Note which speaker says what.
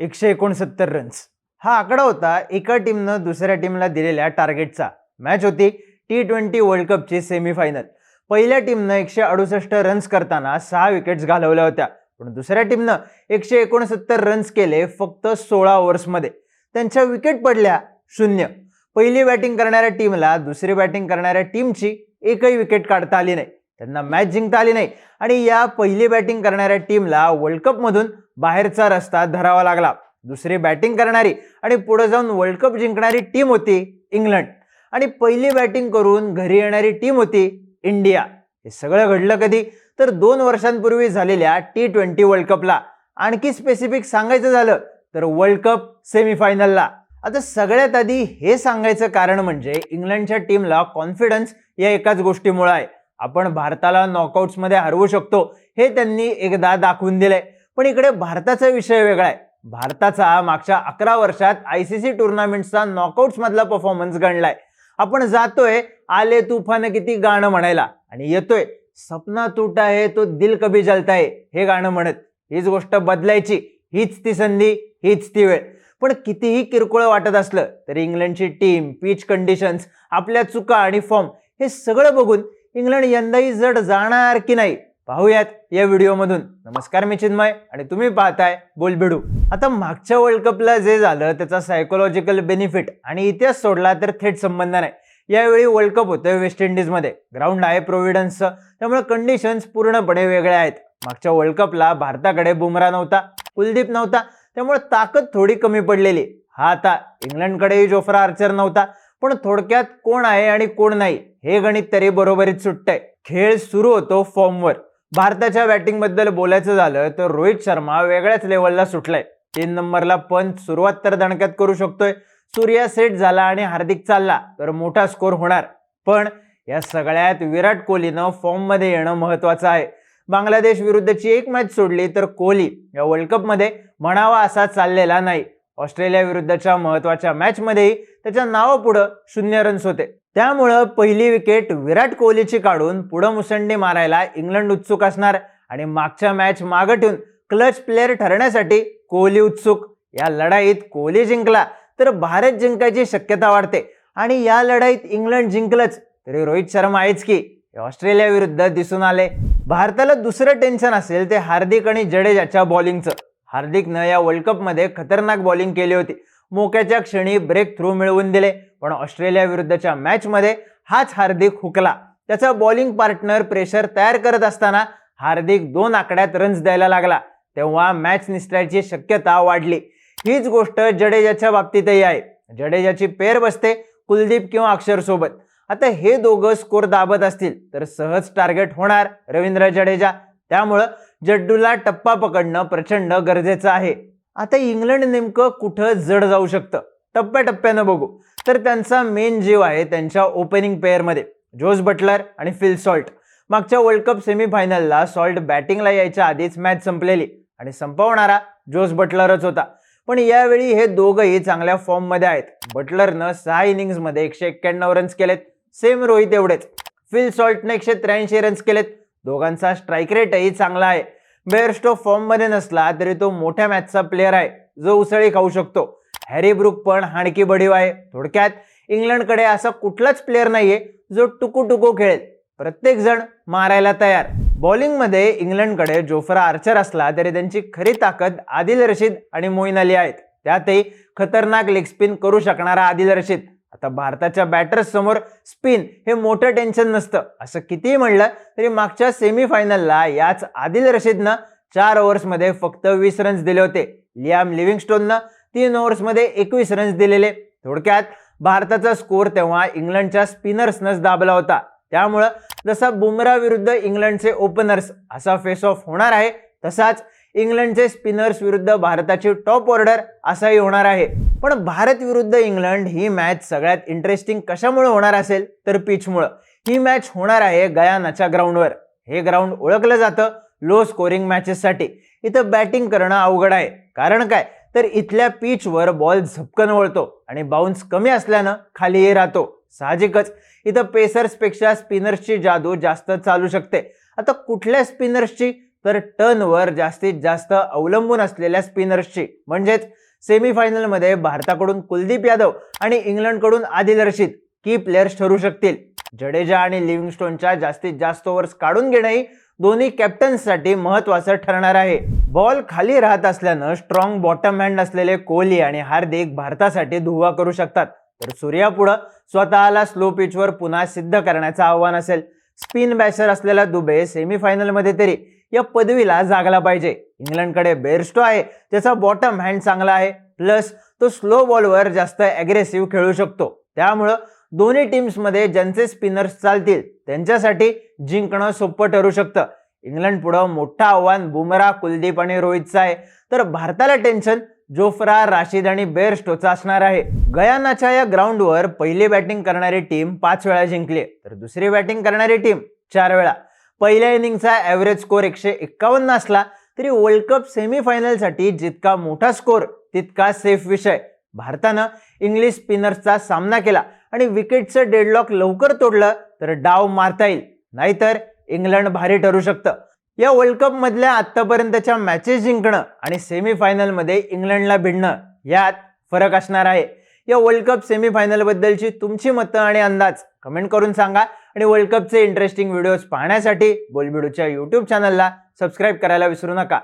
Speaker 1: एकशे एकोणसत्तर रन्स हा आकडा होता एका टीमनं दुसऱ्या टीमला दिलेल्या टार्गेटचा मॅच होती टी ट्वेंटी वर्ल्ड कपची सेमीफायनल पहिल्या टीमनं एकशे अडुसष्ट रन्स करताना सहा विकेट्स घालवल्या होत्या. पण दुसऱ्या टीमनं एकशे एकोणसत्तर रन्स केले फक्त सोळा ओव्हर्समध्ये त्यांच्या विकेट पडल्या शून्य. पहिली बॅटिंग करणाऱ्या टीमला दुसरी बॅटिंग करणाऱ्या टीमची एकही विकेट काढता आली नाही. त्यांना मॅच जिंकता आली नाही. आणि या पहिली बॅटिंग करणाऱ्या टीमला वर्ल्ड कपमधून बाहेरचा रस्ता धरावा लागला. दुसरी बॅटिंग करणारी आणि पुढे जाऊन वर्ल्ड कप जिंकणारी टीम होती इंग्लंड. आणि पहिली बॅटिंग करून घरी येणारी टीम होती इंडिया. हे सगळं घडलं कधी? तर दोन वर्षांपूर्वी झालेल्या टी ट्वेंटी वर्ल्ड कपला आणखी स्पेसिफिक सांगायचं झालं तर वर्ल्ड कप सेमीफायनलला आता सगळ्यात आधी हे सांगायचं कारण म्हणजे इंग्लंडच्या टीमला कॉन्फिडन्स या एकाच गोष्टीमुळे आहे. आपण भारताला नॉकआउट्समध्ये हरवू शकतो हे त्यांनी एकदा दाखवून दिलंय. पण इकडे भारताचा विषय वेगळा आहे. भारताचा मागच्या अकरा वर्षात आय सी सी टुर्नामेंटचा नॉकआउट्समधला परफॉर्मन्स गणलाय. आपण जातोय आले तुफान किती गाणं म्हणायला. आणि येतोय सपना तुटा आहे तो दिल कभी जलता हे गाणं म्हणत. हीच गोष्ट बदलायची हीच ती संधी हीच ती वेळ. पण कितीही किरकोळ वाटत असलं तरी इंग्लंडची टीम पिच कंडिशन्स आपल्या चुका आणि फॉर्म हे सगळं बघून इंग्लंड यंदाही जड जाणार की नाही? पाहूयात या व्हिडिओमधून. नमस्कार मी चिन्मय आणि तुम्ही पाहताय बोलबिडू. आता मागच्या वर्ल्ड कपला जे झालं त्याचा सायकोलॉजिकल बेनिफिट आणि इतिहास सोडला तर थेट संबंध नाही. यावेळी वर्ल्ड कप होतोय वेस्ट इंडिजमध्ये ग्राउंड आहे प्रोव्हिडन्सचं त्यामुळे कंडिशन्स पूर्णपणे वेगळ्या आहेत. मागच्या वर्ल्ड कपला भारताकडे बुमरा नव्हता कुलदीप नव्हता. त्यामुळे ताकद थोडी कमी पडलेली. हा आता इंग्लंडकडेही जोफ्रा आर्चर नव्हता. पण थोडक्यात कोण आहे आणि कोण नाही हे गणित तरी बरोबरीत सुटतंय. खेळ सुरू होतो फॉर्मवर. भारताच्या बॅटिंगबद्दल बोलायचं झालं तर रोहित शर्मा वेगळ्याच लेवलला सुटलाय. तीन नंबरला पण सुरुवात तर दणक्यात करू शकतोय. सूर्या सेट झाला आणि हार्दिक चालला तर मोठा स्कोर होणार. पण या सगळ्यात विराट कोहलीनं फॉर्ममध्ये येणं महत्वाचं आहे. बांगलादेश विरुद्धची एक मॅच सोडली तर कोहली या वर्ल्ड कपमध्ये म्हणावा असा चाललेला नाही. ऑस्ट्रेलिया विरुद्धच्या महत्त्वाच्या मॅचमध्येही त्याच्या नावापुढं शून्य रन्स होते. त्यामुळं पहिली विकेट विराट कोहलीची काढून पुढं मुसंडी मारायला इंग्लंड उत्सुक असणार आणि मागच्या मॅच मागं ठेवून क्लच प्लेअर ठरण्यासाठी कोहली उत्सुक. या लढाईत कोहली जिंकला तर भारत जिंकायची शक्यता वाढते. आणि या लढाईत इंग्लंड जिंकलंच तरी रोहित शर्मा आहेच की. ऑस्ट्रेलिया विरुद्ध दिसून आले. भारताला दुसरं टेन्शन असेल ते हार्दिक आणि जडेजाच्या बॉलिंगचं हार्दिकनं या वर्ल्ड कपमध्ये खतरनाक बॉलिंग केली होती. मोक्याच्या क्षणी ब्रेक थ्रू मिळवून दिले पण ऑस्ट्रेलिया विरुद्धच्या मॅचमध्ये हाच हार्दिक हुकला. त्याचा बॉलिंग पार्टनर प्रेशर तयार करत असताना हार्दिक दोन आकड्यात रन्स द्यायला लागला. तेव्हा मॅच निसटायची शक्यता वाढली. हीच गोष्ट जडेजाच्या बाबतीतही आहे. जडेजाची पेर बसते कुलदीप किंवा अक्षर सोबत. आता हे दोघं स्कोर दाबत असतील तर सहज टार्गेट होणार रवींद्र जडेजा. त्यामुळं जड्डूला टप्पा पकडणं प्रचंड गरजेचं आहे. आता इंग्लंड नेमकं कुठं जड जाऊ शकतं? टप्प्याटप्प्यानं बघू. तर त्यांचा मेन जीव आहे त्यांच्या ओपनिंग पेअरमध्ये जोस बटलर आणि फिल सॉल्ट. मागच्या वर्ल्ड कप सेमीफायनलला सॉल्ट बॅटिंगला यायच्या आधीच मॅच संपलेली. आणि संपवणारा जोस बटलरच होता. पण यावेळी हे दोघंही चांगल्या फॉर्ममध्ये आहेत. बटलरनं सहा इनिंग्समध्ये एकशे एक्क्याण्णव रन्स केलेत. सेम रोहित एवढेच. फिल सॉल्टने एकशे त्र्याऐंशी रन्स केलेत. दोघांचा स्ट्राईक रेटही चांगला आहे. बेअरस्टो फॉर्ममध्ये नसला तरी तो मोठ्या मॅचचा प्लेअर आहे जो उसळी खाऊ शकतो. हॅरी ब्रुक पण हाणकी बडीव आहे. थोडक्यात इंग्लंडकडे असा कुठलाच प्लेअर नाहीये जो टुकू टुकू खेळेल. प्रत्येक जण मारायला तयार. बॉलिंगमध्ये इंग्लंडकडे जोफ्रा आर्चर असला तरी त्यांची खरी ताकद आदिल रशीद आणि मोईन अली आहेत. त्यातही खतरनाक लेग स्पिन करू शकणारा आदिल रशीद. आता भारताच्या बॅटर्स समोर स्पिन हे मोठं टेन्शन नसतं. असं कितीही म्हणलं तरी मागच्या सेमीफायनलला याच आदिल रशीदनं चार ओव्हर्समध्ये फक्त वीस रन्स दिले होते. लियाम लिव्हिंगस्टोननं तीन ओव्हर्समध्ये एकवीस रन्स दिलेले. थोडक्यात भारताचा स्कोअर तेव्हा इंग्लंडच्या स्पिनर्सनंच दाबला होता. त्यामुळं जसा बुमरा विरुद्ध इंग्लंडचे ओपनर्स असा फेस ऑफ होणार आहे तसाच इंग्लंडचे स्पिनर्स विरुद्ध भारताची टॉप ऑर्डर असाही होणार आहे. पण भारत विरुद्ध इंग्लंड ही मॅच सगळ्यात इंटरेस्टिंग कशामुळे होणार असेल? तर पिचमुळं ही मॅच होणार आहे गयानाच्या ग्राउंडवर हे ग्राउंड ओळखलं जातं लो स्कोरिंग मॅचेससाठी इथं बॅटिंग करणं अवघड आहे. कारण काय? तर इथल्या पिचवर बॉल झपकन वळतो आणि बाउन्स कमी असल्यानं खालीही राहतो. साहजिकच. इथं पेसर्सपेक्षा स्पिनर्सची जादू जास्त चालू शकते. आता कुठल्या स्पिनर्सची तर टर्नवर जास्तीत जास्त अवलंबून असलेल्या स्पिनर्सची म्हणजेच सेमीफायनलमध्ये भारताकडून कुलदीप यादव आणि इंग्लंडकडून आदिल रशीद की प्लेयर्स ठरू शकतील. जडेजा आणि लिव्हिंगस्टोनच्या जास्तीत जास्त ओव्हर्स काढून घेणंही दोन्ही कॅप्टन्ससाठी महत्वाचं ठरणार आहे. बॉल खाली राहत असल्यानं स्ट्रॉंग बॉटम हँड असलेले कोहली आणि हार्दिक भारतासाठी धुवा करू शकतात. तर सूर्यापुढं स्वतःला स्लो पिचवर पुन्हा सिद्ध करण्याचं आव्हान असेल. स्पिन बॅशर असलेला दुबे सेमीफायनलमध्ये तरी या पदवीला जागला पाहिजे. इंग्लंडकडे बेअरस्टो आहे. त्याचा बॉटम हँड चांगला आहे. प्लस तो स्लो बॉलवर जास्त अग्रेसिव्ह खेळू शकतो. त्यामुळं दोन्ही टीम्समध्ये ज्यांचे स्पिनर्स चालतील त्यांच्यासाठी जिंकणं सोपं ठरू शकतं. इंग्लंड पुढं मोठं आव्हान बुमरा कुलदीप आणि रोहितचं आहे. तर भारताला टेन्शन जोफ्रा राशीद आणि बेअरस्टोचा असणार आहे. गयानाच्या या ग्राउंडवर पहिली बॅटिंग करणारी टीम पाच वेळा जिंकली. तर दुसरी बॅटिंग करणारी टीम चार वेळा. पहिल्या इनिंगचा ॲव्हरेज स्कोर एकशे एक्कावन्न असला तरी वर्ल्ड कप सेमीफायनलसाठी जितका मोठा स्कोर तितका सेफ विषय. भारतानं इंग्लिश स्पिनर्सचा सामना केला आणि विकेटचं डेडलॉक लवकर तोडलं तर डाव मारता येईल नाहीतर इंग्लंड भारी ठरू शकतं. या वर्ल्ड कपमधल्या आत्तापर्यंतच्या मॅचेस जिंकणं आणि सेमीफायनलमध्ये इंग्लंडला भिडणं यात फरक असणार आहे. या वर्ल्ड कप सेमीफायनलबद्दलची तुमची मतं आणि अंदाज कमेंट करून सांगा. आणि वर्ल्ड कपचे इंटरेस्टिंग व्हिडिओज पाहण्यासाठी बोलबिडूच्या यूट्यूब चॅनलला सबस्क्राईब करायला विसरू नका.